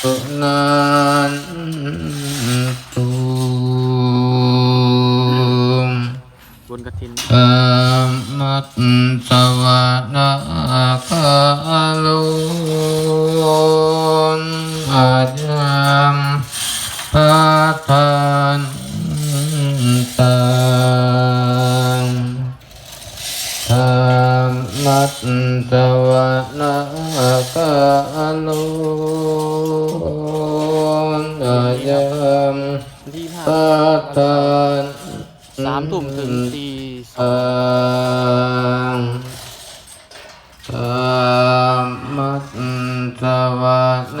สุนันตุบนกระถินอามัตตวนาคาลุนอาจัมปัฏฐานตังธรรมัตตว คาลุนอาจัมวันที่ห้าปัฏฐานสามทุ่มถึงตีสองอังธรรมัตตวาน